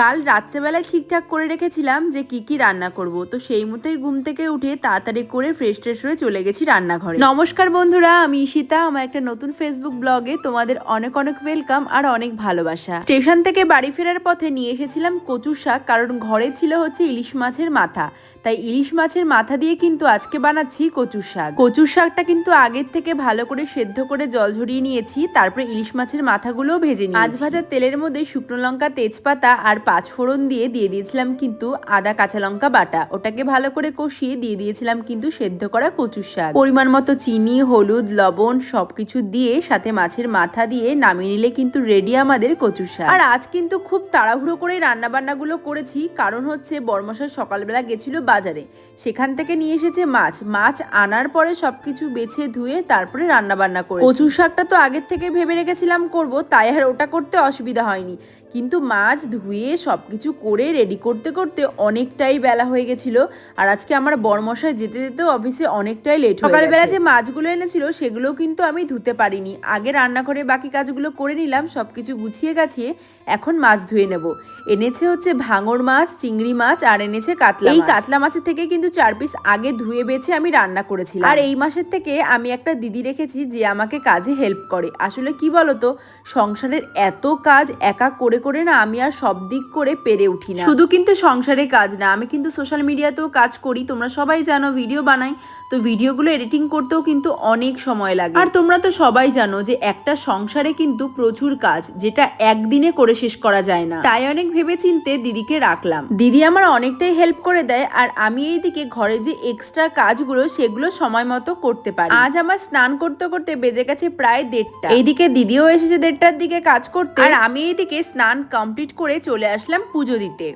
কাল রাত্রেবেলায় ঠিকঠাক করে রেখেছিলাম যে কি কি রান্না করব। তো সেই মতোই ঘুম থেকে উঠে তাড়াতাড়ি করে ফ্রেশ ট্রেশ হয়ে চলে গেছি রান্নাঘরে। নমস্কার বন্ধুরা, আমি ঈশিতা, আমার একটা নতুন ফেসবুক ব্লগে তোমাদের অনেক অনেক ওয়েলকাম আর অনেক ভালোবাসা। স্টেশন থেকে বাড়ি ফেরার পথে নিয়ে এসেছিলাম কচু শাক, কারণ ঘরে ছিল হচ্ছে ইলিশ মাছের মাথা। তাই ইলিশ মাছের মাথা দিয়ে কিন্তু আজকে বানাচ্ছি কচুর শাক। কচুর শাকটা কিন্তু আগের থেকে ভালো করে সেদ্ধ করে জল ঝরিয়ে নিয়েছি, তারপরে ইলিশ মাছের মাথাগুলোও ভেজে নিয়েছি। মাছ ভাজার তেলের মধ্যে শুকনো লঙ্কা, তেজপাতা আর পাঁচ ফোড়ন দিয়ে দিয়ে দিয়েছিলাম কিন্তু আদা কাঁচা লঙ্কা বাটা। ওটাকে ভালো করে কষিয়ে দিয়ে দিয়েছিলাম কিন্তু সেদ্ধ করা কচুর শাক। পরিমাণ মতো চিনি, হলুদ, লবণ সবকিছু দিয়ে সাথে মাছের মাথা দিয়ে নামিয়ে নিলে কিন্তু রেডি আমাদের কচুর শাক। আর আজ কিন্তু খুব তাড়াহুড়ো করে রান্না বান্নাগুলো করেছি, কারণ হচ্ছে বর্মশাই সকালবেলা গেছিল বাজারে। সেখান থেকে নিয়ে এসেছে মাছ। মাছ আনার পরে সবকিছু বেছে ধুয়ে তারপরে রান্না বান্না করে কচুর শাকটা তো আগের থেকে ভেবে রেখেছিলাম করব, তাই আর ওটা করতে অসুবিধা হয়নি। কিন্তু মাছ ধুয়ে সবকিছু করে রেডি করতে করতে অনেকটাই বেলা হয়ে গেছিল। আর আজকে আমার বরমশাই যেতে যেতে অফিসে অনেকটাই লেট সকালবেলা যে মাছগুলো এনেছিল সেগুলো কিন্তু আমি ধুতে পারিনি। আগে রান্নাঘরে বাকি কাজগুলো করে নিলাম সবকিছু গুছিয়ে গাছিয়ে এখন মাছ ধুয়ে নেব। এনেছে হচ্ছে ভাঙর মাছ চিংড়ি মাছ আর এনেছে কাতলা এই কাতলা মাছের থেকে কিন্তু চার পিস আগে ধুয়ে বেছে আমি রান্না করেছিলাম। আর এই মাসের থেকে আমি একটা দিদি রেখেছি যে আমাকে কাজে হেল্প করে। আসলে কি বলতো? সংসারের এত কাজ একা করে করে না আমি আর সব দিক করে পেরে উঠি না। শুধু কিন্তু সংসারে কাজ না, আমি কিন্তু সোশ্যাল মিডিয়াতেও কাজ করি, তোমরা সবাই জানো ভিডিও বানাই, তো ভিডিওগুলো এডিটিং করতেও কিন্তু অনেক সময় লাগে। আর তোমরা তো সবাই জানো যে একটা সংসারে কিন্তু প্রচুর কাজ, যেটা একদিনে করে শেষ করা যায় না। তাই অনেক ভেবে চিনতে দিদিকে রাখলাম। দিদি আমার অনেকটাই হেল্প করে দেয়, আর আমি এইদিকে ঘরে যে এক্সট্রা কাজগুলো সেগুলো সময় মতো করতে পারি। আজ আমার স্নান করতে করতে বেজে গেছে প্রায় দেড়টা। এইদিকে দিদিও এসেছে দেড়টার দিকে কাজ করতে, আর আমি এইদিকে স্নান কমপ্লিট করে চলে আসলাম পুজো দিতে।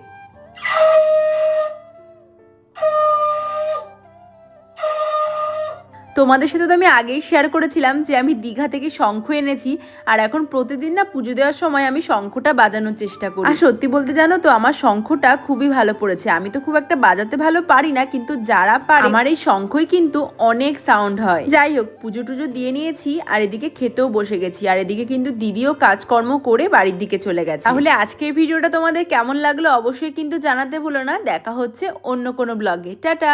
তোমাদের সাথে তো আমি আগেই শেয়ার করেছিলাম যে আমি দীঘা থেকে শঙ্খ এনেছি আর এখন প্রতিদিন না পুজো দেওয়ার সময় আমি শঙ্খটা বাজানোর চেষ্টা করি। আর সত্যি বলতে জানো তো আমার শঙ্খটা খুবই ভালো পড়েছে। আমি তো খুব একটা বাজাতে ভালো পারি না কিন্তু যারা পারে আমার এই শঙ্খই কিন্তু অনেক সাউন্ড হয়। যাই হোক পুজো টুজো দিয়ে নিয়েছি আর এদিকে খেতেও বসে গেছি আর এদিকে কিন্তু দিদিও কাজকর্ম করে বাড়ির দিকে চলে গেছে। তাহলে আজকের ভিডিওটা তোমাদের কেমন লাগল অবশ্যই কিন্তু জানাতে ভুলো না দেখা হচ্ছে অন্য কোনো ব্লগে টাটা!